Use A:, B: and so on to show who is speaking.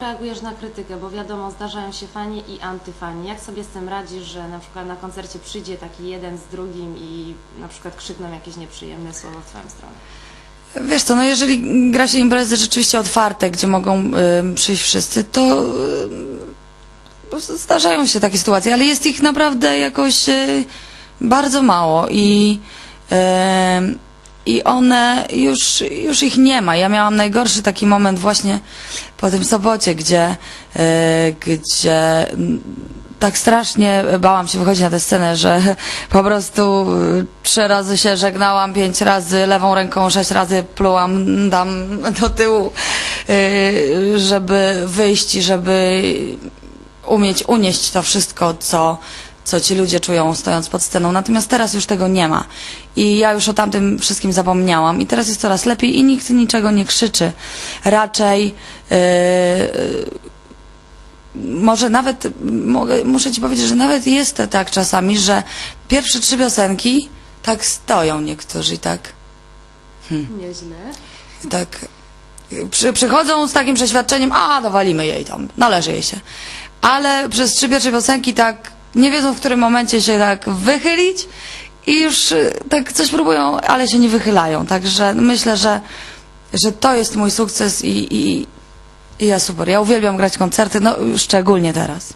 A: reagujesz na krytykę, bo wiadomo, zdarzają się fani i antyfani. Jak sobie z tym radzisz, że na przykład na koncercie przyjdzie taki jeden z drugim i na przykład krzykną jakieś nieprzyjemne słowo w twoją stronę?
B: Wiesz co, no jeżeli gra się imprezy rzeczywiście otwarte, gdzie mogą y, przyjść wszyscy, to y, zdarzają się takie sytuacje, ale jest ich naprawdę jakoś y, bardzo mało i, y, i one już, już ich nie ma. Ja miałam najgorszy taki moment właśnie po tym sobocie, gdzie, y, gdzie tak strasznie bałam się wychodzić na tę scenę, że po prostu y, trzy razy się żegnałam, pięć razy lewą ręką, sześć razy plułam tam do tyłu, y, żeby wyjść i żeby umieć unieść to wszystko, co, co ci ludzie czują stojąc pod sceną. Natomiast teraz już tego nie ma. I ja już o tamtym wszystkim zapomniałam. I teraz jest coraz lepiej i nikt niczego nie krzyczy. Raczej yy, może nawet, mogę, muszę ci powiedzieć, że nawet jest tak czasami, że pierwsze trzy piosenki tak stoją niektórzy i tak,
A: Nieźle.
B: tak przy, przychodzą z takim przeświadczeniem, a dowalimy jej tam, należy jej się. Ale przez trzy pierwsze piosenki tak nie wiedzą, w którym momencie się tak wychylić i już y, tak coś próbują, ale się nie wychylają. Także myślę, że, że to jest mój sukces i, i, i ja super. Ja uwielbiam grać koncerty, no szczególnie teraz.